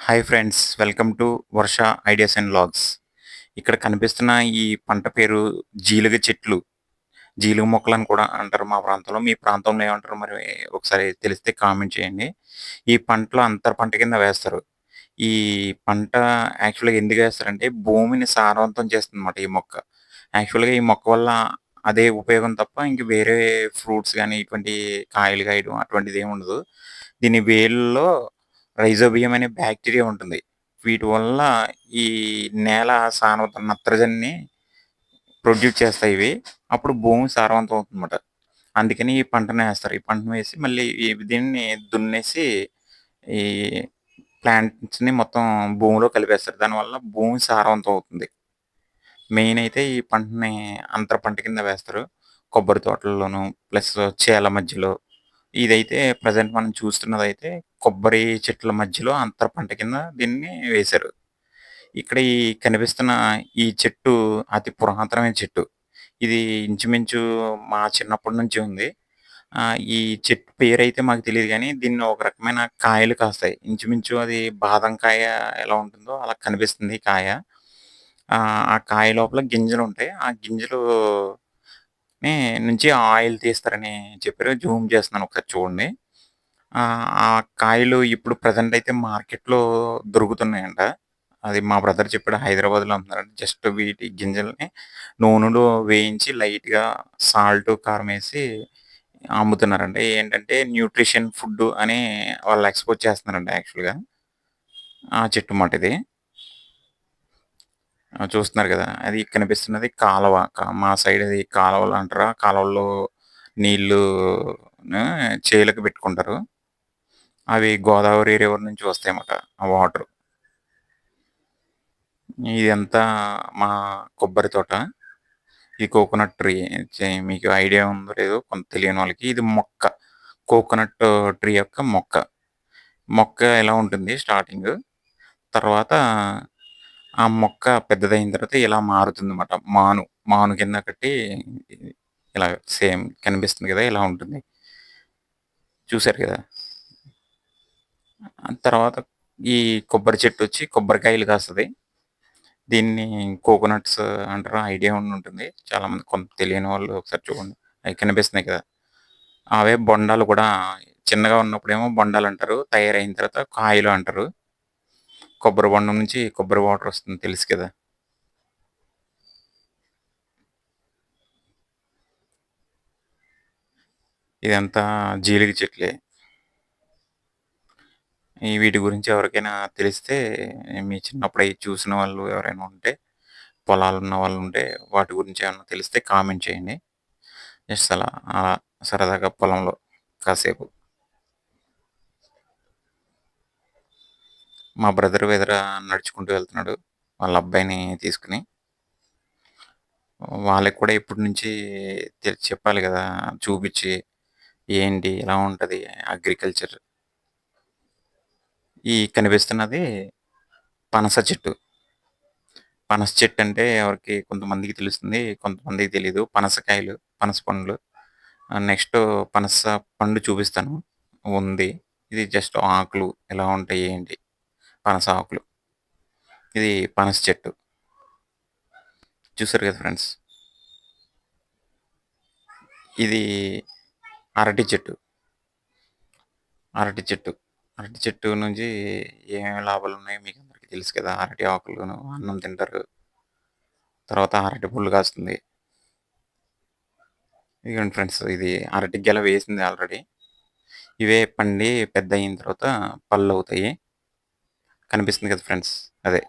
Hi friends welcome to Varsha ideas and logs. ఇక్కడ కనిపిస్తున్న ఈ పంట పేరు జీలుగ చెట్లు. జీలుగ మొక్కలు అని కూడా అంటారు మా ప్రాంతంలో. మీ ప్రాంతంలో ఏమంటారు మరి ఒకసారి తెలిస్తే కామెంట్ చేయండి. ఈ పంటలో అంతర పంట కింద వేస్తారు. ఈ పంట యాక్చువల్గా ఎందుకు వేస్తారంటే భూమిని సారవంతం చేస్తుంది అన్నమాట ఈ మొక్క. యాక్చువల్గా ఈ మొక్క వల్ల అదే ఉపయోగం తప్ప ఇంక వేరే ఫ్రూట్స్ కానీ ఇటువంటి కాయలు కాయడం అటువంటిది ఏమి ఉండదు. దీని వేళ్ళలో రైజోబియం అనే బ్యాక్టీరియా ఉంటుంది. వీటి వల్ల ఈ నేల సారవంత నత్రజనిని ప్రొడ్యూస్ చేస్తాయి ఇవి. అప్పుడు భూమి సారవంతం అవుతుందన్నమాట. అందుకని ఈ పంటను వేస్తారు. ఈ పంటను వేసి మళ్ళీ దీన్ని దున్నేసి ఈ ప్లాంట్స్ని మొత్తం భూమిలో కలిపేస్తారు. దానివల్ల భూమి సారవంతం అవుతుంది. మెయిన్ అయితే ఈ పంటని అంతర పంట కింద వేస్తారు. కొబ్బరి తోటల్లోనూ ప్లస్ చేల మధ్యలో. ఇదైతే ప్రజెంట్ మనం చూస్తున్నదైతే కొబ్బరి చెట్ల మధ్యలో అంతర పంట కింద దీన్ని వేశారు. ఇక్కడ ఈ కనిపిస్తున్న ఈ చెట్టు అతి పురాతనమైన చెట్టు. ఇది ఇంచుమించు మా చిన్నప్పటి నుంచి ఉంది. ఈ చెట్టు పేరు అయితే మాకు తెలియదు కానీ దీన్ని ఒక రకమైన కాయలు కాస్తాయి. ఇంచుమించు అది బాదం కాయ ఎలా ఉంటుందో అలా కనిపిస్తుంది కాయ. ఆ కాయ లోపల గింజలు ఉంటాయి. ఆ గింజలు నుంచి ఆయిల్ తీస్తారని చెప్పారు. జూమ్ చేస్తున్నాను ఒకసారి చూడండి. ఆ ఆ కాయలు ఇప్పుడు ప్రజెంట్ అయితే మార్కెట్లో దొరుకుతున్నాయంట. అది మా బ్రదర్ చెప్పాడు హైదరాబాద్లో అమ్ముతున్నారంట. జస్ట్ వీటి గింజల్ని నూనెలో వేయించి లైట్గా సాల్ట్ కారం వేసి అమ్ముతున్నారంట. ఏంటంటే న్యూట్రిషన్ ఫుడ్ అని వాళ్ళు ఎక్స్పోర్ట్ చేస్తున్నారంట యాక్చువల్గా. ఆ చెట్టు మాట ఇది. ఆ, చూస్తున్నారు కదా అది కనిపిస్తున్నది కాలువ. మా సైడ్ అది కాలువలు అంటారా? కాలువల్లో నీళ్ళు చేలకు పెట్టుకుంటారు. అవి గోదావరి రివర్ నుంచి వస్తాయన్నమాట ఆ వాటర్ ఇదంతా మా కొబ్బరి తోట. ఇది కోకోనట్ ట్రీ మీకు ఐడియా ఉందో లేదో కొంత తెలియని వాళ్ళకి ఇది మొక్క. కోకోనట్ ట్రీ యొక్క మొక్క. మొక్క ఎలా ఉంటుంది స్టార్టింగ్ తర్వాత ఆ మొక్క పెద్దదైన తర్వాత ఇలా మారుతుంది అనమాట మాను మాను కింద కట్టి ఇలా సేమ్ కనిపిస్తుంది కదా ఇలా ఉంటుంది. చూసారు కదా? తర్వాత ఈ కొబ్బరి చెట్టు వచ్చి కొబ్బరికాయలు కాస్తుంది. దీన్ని కోకోనట్స్ అంటారు? ఐడియా ఉండి ఉంటుంది. చాలా మంది కొంత తెలియని వాళ్ళు ఒకసారి చూడండి. అవి కనిపిస్తున్నాయి కదా. అవే బొండాలు కూడా చిన్నగా ఉన్నప్పుడేమో బొండాలు అంటారు. తయారైన తర్వాత కాయలు అంటారు. కొబ్బరి బొండం నుంచి కొబ్బరి వాటర్ వస్తుంది తెలుసు కదా. ఇదంతా జీలిగ చెట్లే. ఈ వీటి గురించి ఎవరికైనా తెలిస్తే మీ చిన్నప్పుడు అవి చూసిన వాళ్ళు ఎవరైనా ఉంటే పొలాలు ఉన్న వాళ్ళు ఉంటే వాటి గురించి ఏమైనా తెలిస్తే కామెంట్ చేయండి. జస్ట్ అలా అలా సరదాగా పొలంలో కాసేపు. మా బ్రదర్ వెదర నడుచుకుంటూ వెళ్తున్నాడు వాళ్ళ అబ్బాయిని తీసుకుని. వాళ్ళకి కూడా ఇప్పటి నుంచి చెప్పాలి కదా చూపించి ఏంటి ఎలా ఉంటుంది అగ్రికల్చర్? ఈ కనిపిస్తున్నది పనస చెట్టు. పనస చెట్టు అంటే ఎవరికి కొంతమందికి తెలుస్తుంది కొంతమందికి తెలియదు పనసకాయలు పనస పండ్లు. నెక్స్ట్ పనస పండు చూపిస్తాను. ఉంది. ఇది జస్ట్ ఆకులు. ఎలా ఉంటాయి ఏంటి? పనస ఆకులు. ఇది పనస చెట్టు. చూసారు కదా ఫ్రెండ్స్? ఇది అరటి చెట్టు. అరటి చెట్టు. అరటి చెట్టు నుంచి ఏమేమి లాభాలు ఉన్నాయో మీకు అందరికీ తెలుసు కదా? అరటి ఆకులను అన్నం తింటారు. తర్వాత అరటి పుల్లు కాస్తుంది. ఇదిగోండి ఫ్రెండ్స్ ఇది అరటి గెల వేసింది ఆల్రెడీ. ఇవే పండి పెద్ద అయిన తర్వాత పళ్ళు అవుతాయి. కనిపిస్తుంది కదా ఫ్రెండ్స్? అదే.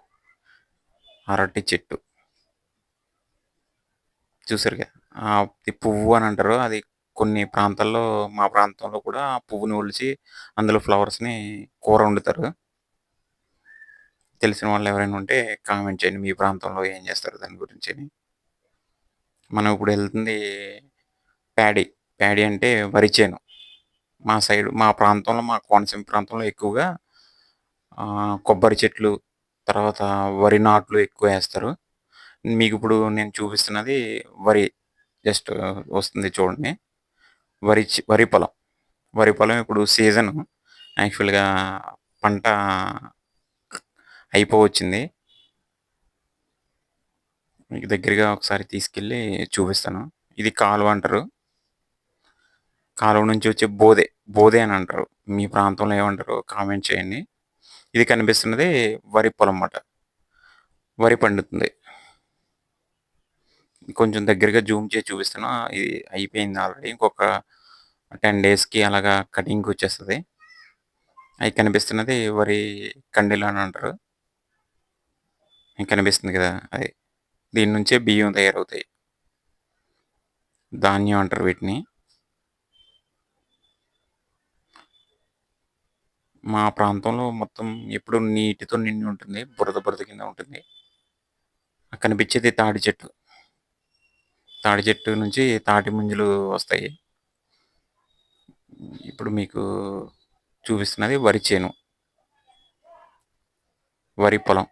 అరటి చెట్టు. చూసారు కదా? ఇది పువ్వు అని అంటారు. అది కొన్ని ప్రాంతాల్లో మా ప్రాంతంలో కూడా పువ్వుని ఒలిచి అందులో ఫ్లవర్స్ని కూర వండుతారు. తెలిసిన వాళ్ళు ఎవరైనా ఉంటే కామెంట్ చేయండి మీ ప్రాంతంలో ఏం చేస్తారు దాని గురించి అని. మనం ఇప్పుడు వెళ్తుంది ప్యాడీ. ప్యాడీ అంటే వరి చేను. మా సైడ్ మా ప్రాంతంలో మా కోనసీమ ప్రాంతంలో ఎక్కువగా కొబ్బరి చెట్లు తర్వాత వరి నాట్లు ఎక్కువ వేస్తారు. మీకు ఇప్పుడు నేను చూపిస్తున్నది వరి జస్ట్ వస్తుంది చూడండి. వరి వరి పొలం వరి పొలం ఇప్పుడు సీజన్ యాక్చువల్గా పంట అయిపోవచ్చింది. మీకు దగ్గరగా ఒకసారి తీసుకెళ్ళి చూపిస్తాను. ఇది కాలువ అంటారు. కాలువ నుంచి వచ్చే బోదె. బోదె అని అంటారు. మీ ప్రాంతంలో ఏమంటారు కామెంట్ చేయండి. ఇది కనిపిస్తున్నది వరి పొలం అన్నమాట వరి పండుతుంది. కొంచెం దగ్గరగా జూమ్ చేసి చూపిస్తాను. ఇది అయిపోయింది ఆల్రెడీ. ఇంకొక 10 డేస్‌కి అలాగా కటింగ్‌కొచ్చేస్తది. అవి కనిపిస్తున్నది వరి కండెలు అని అంటారు. కనిపిస్తుంది కదా! అది. దీని నుంచే బియ్యం తయారవుతాయి. ధాన్యం అంటారు వీటిని. మా ప్రాంతంలో మొత్తం ఎప్పుడు నీటితో నిండి ఉంటుంది. బురద, బురద కింద ఉంటుంది. కనిపించేది తాడి చెట్టు. తాడి చెట్టు నుంచి తాటి ముంజలు వస్తాయి. ఇప్పుడు మీకు చూపిస్తున్నది వరి చేను. వరి పొలం.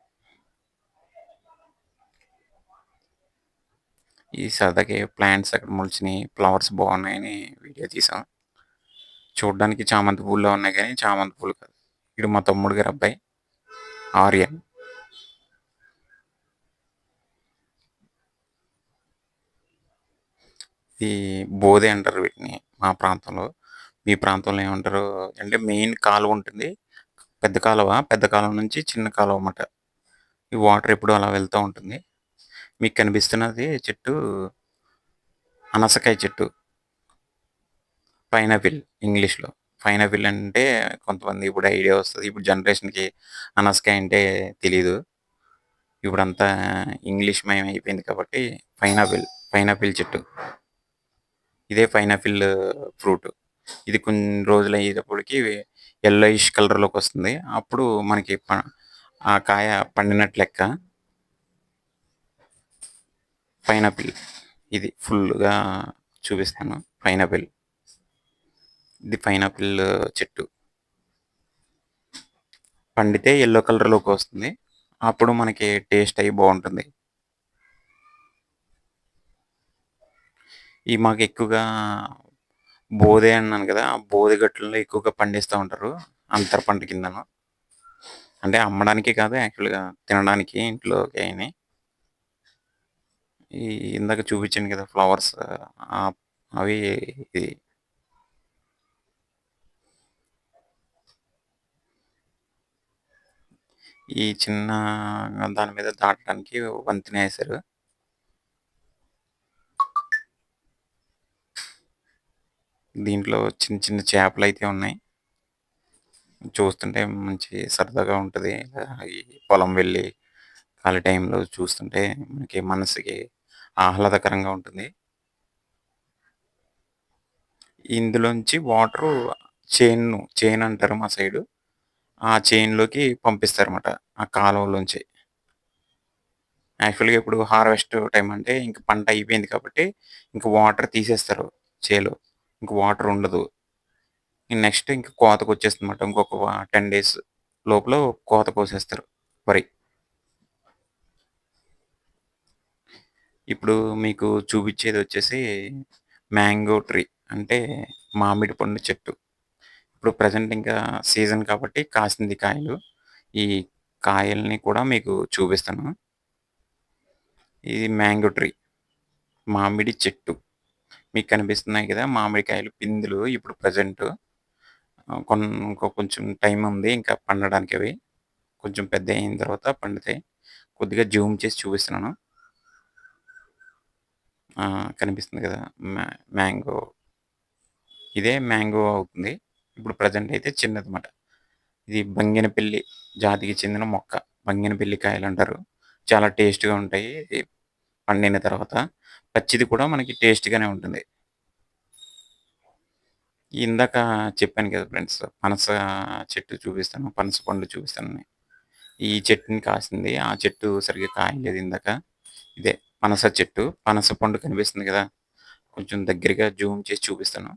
ఈ సరదాకి ప్లాంట్స్ అక్కడ మొలిచినాయి. ఫ్లవర్స్ బాగున్నాయని వీడియో తీసాం. చూడడానికి చామంతి పూల్లా ఉన్నాయి కానీ చామంతి పూలు కాదు. ఈడు మా తమ్ముడు గారి అబ్బాయి. ఆర్యన్. ఇది బోదె అంటారు వీటిని మా ప్రాంతంలో. మీ ప్రాంతంలో ఏమంటారు అంటే మెయిన్ కాలువ ఉంటుంది. పెద్ద కాలువ. పెద్ద కాలువ నుంచి చిన్న కాలువ అన్నమాట ఈ వాటర్ ఎప్పుడు అలా వెళ్తూ ఉంటుంది. మీకు కనిపిస్తున్నది చెట్టు అనసకాయ చెట్టు. పైనాపిల్ ఇంగ్లీష్‌లో. పైనాపిల్ అంటే కొంతమంది ఇప్పుడు ఐడియా వస్తుంది ఇప్పుడు జనరేషన్‌కి అనసకాయ అంటే తెలీదు. ఇప్పుడంతా ఇంగ్లీష్ మయం అయిపోయింది కాబట్టి పైనాపిల్. పైనాపిల్ చెట్టు. ఇదే పైనాపిల్ ఫ్రూట్. ఇది కొన్ని రోజులు అయ్యేటప్పటికి కలర్లోకి వస్తుంది అప్పుడు మనకి ప ఆ కాయ పండినట్టు లెక్క. పైనాపిల్. ఇది ఫుల్‌గా చూపిస్తాను. పైనాపిల్. ఇది పైనాపిల్ చెట్టు. పండితే ఎల్లో కలర్లోకి వస్తుంది అప్పుడు మనకి టేస్ట్ అయ్యి బాగుంటుంది ఈ మాకు ఎక్కువగా బోదె అన్నాను కదా! ఆ బోదె గట్లలో ఎక్కువగా పండిస్తా ఉంటారు. అంతర పంట కిందను. అంటే అమ్మడానికి కాదు యాక్చువల్‌గా తినడానికి ఇంట్లోకి అయినాయి ఈ ఇందాక చూపించాను కదా! ఫ్లవర్స్ అవి ఇది. ఈ చిన్న దాని మీద దాటడానికి వంతెన వేశారు దీంట్లో చిన్న చిన్న చేపలు అయితే ఉన్నాయి. చూస్తుంటే మంచి సరదాగా ఉంటుంది ఈ పొలం వెళ్ళి ఖాళీ టైంలో చూస్తుంటే మనకి మనసుకి ఆహ్లాదకరంగా ఉంటుంది. ఇందులోంచి వాటరు చేను చేను అంటారు మా సైడు. ఆ చేనులోకి పంపిస్తారన్నమాట. ఆ కాలువలోంచి. యాక్చువల్‌గా ఇప్పుడు హార్వెస్ట్ టైం అంటే ఇంక పంట అయిపోయింది కాబట్టి ఇంక వాటర్ తీసేస్తారు చేలో. ఇంక వాటర్ ఉండదు. నెక్స్ట్ ఇంక కోతకొచ్చేస్తుందన్నమాట. ఇంకొక టెన్ డేస్ లోపల కోత కోసేస్తారు వరి. ఇప్పుడు మీకు చూపించేది వచ్చేసి మ్యాంగో ట్రీ. అంటే మామిడి పండు చెట్టు. ఇప్పుడు ప్రజెంట్ ఇంకా సీజన్ కాబట్టి కాసింది కాయలు. ఈ కాయల్ని కూడా మీకు చూపిస్తాను. ఇది మ్యాంగో ట్రీ. మామిడి చెట్టు. మీకు కనిపిస్తున్నాయి కదా! మామిడికాయలు పిందులు ఇప్పుడు ప్రజెంట్ కొన్ ఇంకో కొంచెం టైం ఉంది ఇంకా పండడానికి అవి. కొంచెం పెద్దయిన తర్వాత పండుతాయి. కొద్దిగా జూమ్ చేసి చూపిస్తున్నాను. కనిపిస్తుంది కదా! మ్యా మ్యాంగో. ఇదే మ్యాంగో అవుతుంది. ఇప్పుడు ప్రజెంట్ అయితే చిన్నదన్నమాట ఇది బంగినపల్లి జాతికి చెందిన మొక్క. బంగినపల్లి కాయలంటారు. చాలా టేస్ట్‌గా ఉంటాయి. పండిన తర్వాత. పచ్చిది కూడా మనకి టేస్ట్‌గానే ఉంటుంది. ఇందాక చెప్పాను కదా ఫ్రెండ్స్. పనస చెట్టు చూపిస్తాను. పనస పండు చూపిస్తానని. ఈ చెట్టుని కాసింది. ఆ చెట్టు సరిగ్గా కాయలేదు ఇందాక. ఇదే పనస చెట్టు. పనస పండు కనిపిస్తుంది కదా! కొంచెం దగ్గరగా జూమ్ చేసి చూపిస్తాను.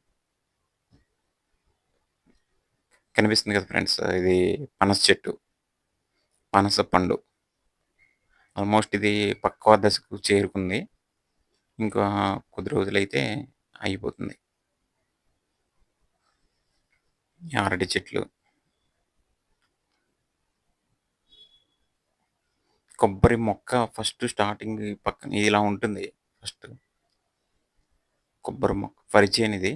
కనిపిస్తుంది కదా ఫ్రెండ్స్. ఇది పనస చెట్టు. పనస పండు. ఆల్మోస్ట్ ఇది పక్వ దశకు చేరుకుంది. ఇంకా కొద్ది రోజులైతే అయిపోతుంది. అరటి చెట్లు. కొబ్బరి మొక్క ఫస్ట్ స్టార్టింగ్ పక్కన ఇలా ఉంటుంది ఫస్ట్. కొబ్బరి మొక్క పరిచయం ఇది